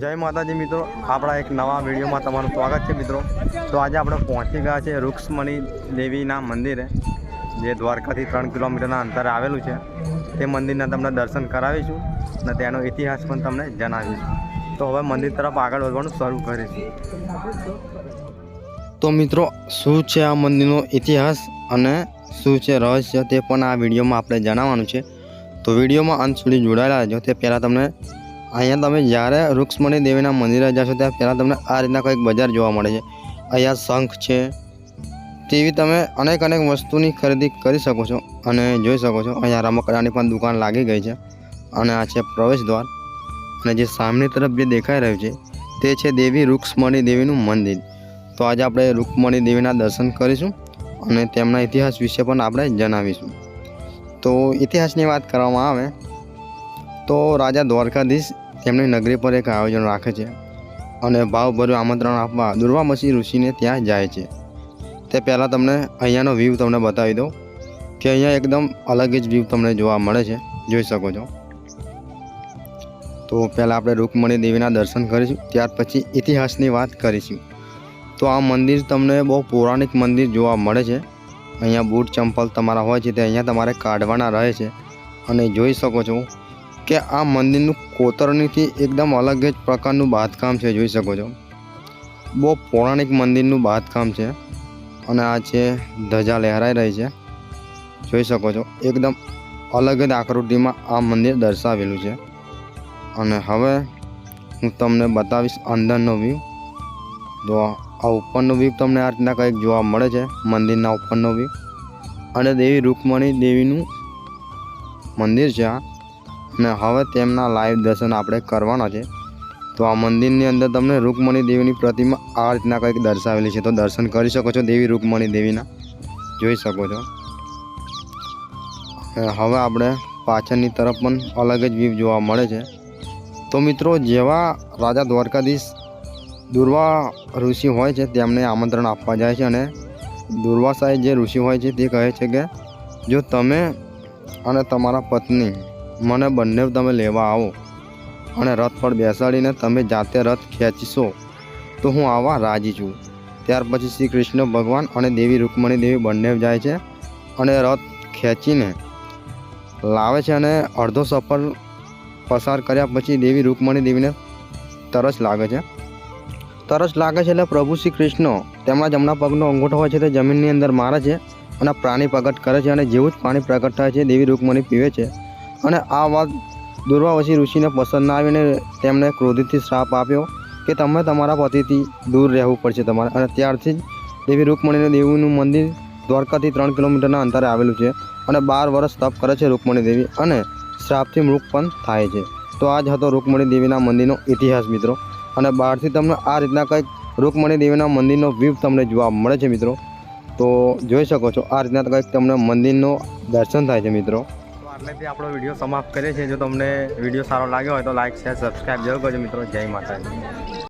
જય માતાજી મિત્રો, આપણા એક નવા વિડીયોમાં તમારું સ્વાગત છે મિત્રો. તો આજે આપણે પહોંચી ગયા છે રૂક્ષ્મણી દેવીના મંદિરે, જે દ્વારકાથી ત્રણ કિલોમીટરના અંતરે આવેલું છે. તે મંદિરના તમને દર્શન કરાવીશું અને તેનો ઇતિહાસ પણ તમને જણાવીશું. તો હવે મંદિર તરફ આગળ વધવાનું શરૂ કરીશું. તો મિત્રો, શું છે આ મંદિરનો ઇતિહાસ અને શું છે રહસ્ય તે પણ આ વિડીયોમાં આપણે જણાવવાનું છે. તો વિડીયોમાં અંત સુધી જોડાયેલા રહેજો. તે પહેલાં તમને અહીંયા તમે જ્યારે રૂક્ષ્મણી દેવીના મંદિરે જશો ત્યાં પહેલાં તમને આ રીતના કંઈક બજાર જોવા મળે છે. અહીંયા શંખ છે. તેવી તમે અનેક અનેક વસ્તુની ખરીદી કરી શકો છો અને જોઈ શકો છો. અહીંયા રમકડાની પણ દુકાન લાગી ગઈ છે અને આ છે પ્રવેશ દ્વાર. અને જે સામેની તરફ જે દેખાઈ રહ્યું છે તે છે દેવી રૂક્ષ્મણી દેવીનું મંદિર. તો આજે આપણે રૂક્ષ્મણી દેવીના દર્શન કરીશું અને તેમના ઇતિહાસ વિશે પણ આપણે જણાવીશું. તો ઇતિહાસની વાત કરવામાં આવે તો રાજા દ્વારકાધીશ તેમની નગરી પર એક આયોજન રાખે છે અને ભાવભર્યું આમંત્રણ આપવા દુર્વામસી ઋષિને ત્યાં જાય છે. તે પહેલાં તમને અહીંયાનો વ્યૂ તમને બતાવી દઉં કે અહીંયા એકદમ અલગ જ વ્યૂ તમને જોવા મળે છે. જોઈ શકો છો. તો પહેલાં આપણે રૂકમણી દેવીના દર્શન કરીશું, ત્યાર પછી ઇતિહાસની વાત કરીશું. તો આ મંદિર તમને બહુ પૌરાણિક મંદિર જોવા મળે છે. અહીંયા બૂટ ચંપલ તમારા હોય છે તે અહીંયા તમારે કાઢવાના રહે છે. અને જોઈ શકો છો કે આ મંદિરનું કોતરણીથી એકદમ અલગ જ પ્રકારનું બાંધકામ છે, જોઈ શકો છો. બહુ પૌરાણિક મંદિરનું બાંધકામ છે અને આ છે ધજા લહેરાઈ રહી છે. જોઈ શકો છો, એકદમ અલગ જ આકૃતિમાં આ મંદિર દર્શાવેલું છે. અને હવે હું તમને બતાવીશ અંદરનો વ્યૂ તો આ ઉપરનો વ્યૂ તમને આ રીતના કંઈક જોવા મળે છે, મંદિરના ઉપરનો વ્યૂ અને દેવી રૂકમણી દેવીનું મંદિર છે આ. અને હવે તેમના લાઈવ દર્શન આપણે કરવાના છે. તો આ મંદિરની અંદર તમને રૂકમણી દેવીની પ્રતિમા આ રીતના કંઈક દર્શાવેલી છે. તો દર્શન કરી શકો છો દેવી રૂકમણી દેવીના. જોઈ શકો છો. હવે આપણે પાછળની તરફ પણ અલગ જ વ્યૂ જોવા મળે છે. તો મિત્રો, જેવા રાજા દ્વારકાધીશ દુર્વા ઋષિ હોય છે, તેમને આમંત્રણ આપવા જાય છે અને દુર્વાસાએ જે ઋષિ હોય છે, તે કહે છે કે, જો તમે અને તમારા પત્ની મને બંને તમે લેવા આવો. અને રથ પર બેસાડીને તમે જાતે રથ ખેંચશો. તો હું આવવા રાજી છું. ત્યાર પછી શ્રી કૃષ્ણ ભગવાન અને દેવી રૂકમણી દેવી બંને જાય છે અને રથ ખેંચીને લાવે છે અને અડધો સફર પસાર કર્યા પછી દેવી રૂકમણી દેવીને તરસ લાગે છે. તરસ લાગે છે એટલે પ્રભુ શ્રી કૃષ્ણ તેમના જમણા પગનો અંગૂઠો હોય છે તે જમીનની અંદર મારે છે અને પ્રાણી પ્રગટ કરે છે અને જેવું જ પાણી પ્રગટ થાય છે, દેવી રૂકમણી પીવે છે. અને આ વાત દુર્વાવશી ઋષિને પસંદ ના આવીને તેમણે ક્રોધિતથી શ્રાપ આપ્યો કે તમે તમારા પતિથી દૂર રહેવું પડશે તમારે. અને ત્યારથી જ દેવી રૂકમણીને દેવીનું મંદિર દ્વારકાથી ત્રણ કિલોમીટરના અંતરે આવેલું છે અને બાર વર્ષ તપ કરે છે રૂકમણી દેવી અને શ્રાપથી મૃત પણ થાય છે. તો આ જ હતો રૂકમણી દેવીના મંદિરનો ઇતિહાસ, મિત્રો. અને બહારથી તમને આ રીતના કંઈક રૂકમણી દેવીના મંદિરનો વ્યૂ તમને જોવા મળે છે, મિત્રો. તો જોઈ શકો છો, આ રીતના કંઈક તમને મંદિરનો દર્શન થાય છે, મિત્રો. આટલેથી આપણો વીડિયો સમાપ્ત કરીએ છીએ, જો તમને વીડિયો સારો લાગ્યો હોય તો લાઈક શેર સબસ્ક્રાઈબ જરૂર કરજો મિત્રો. જય માતાજી.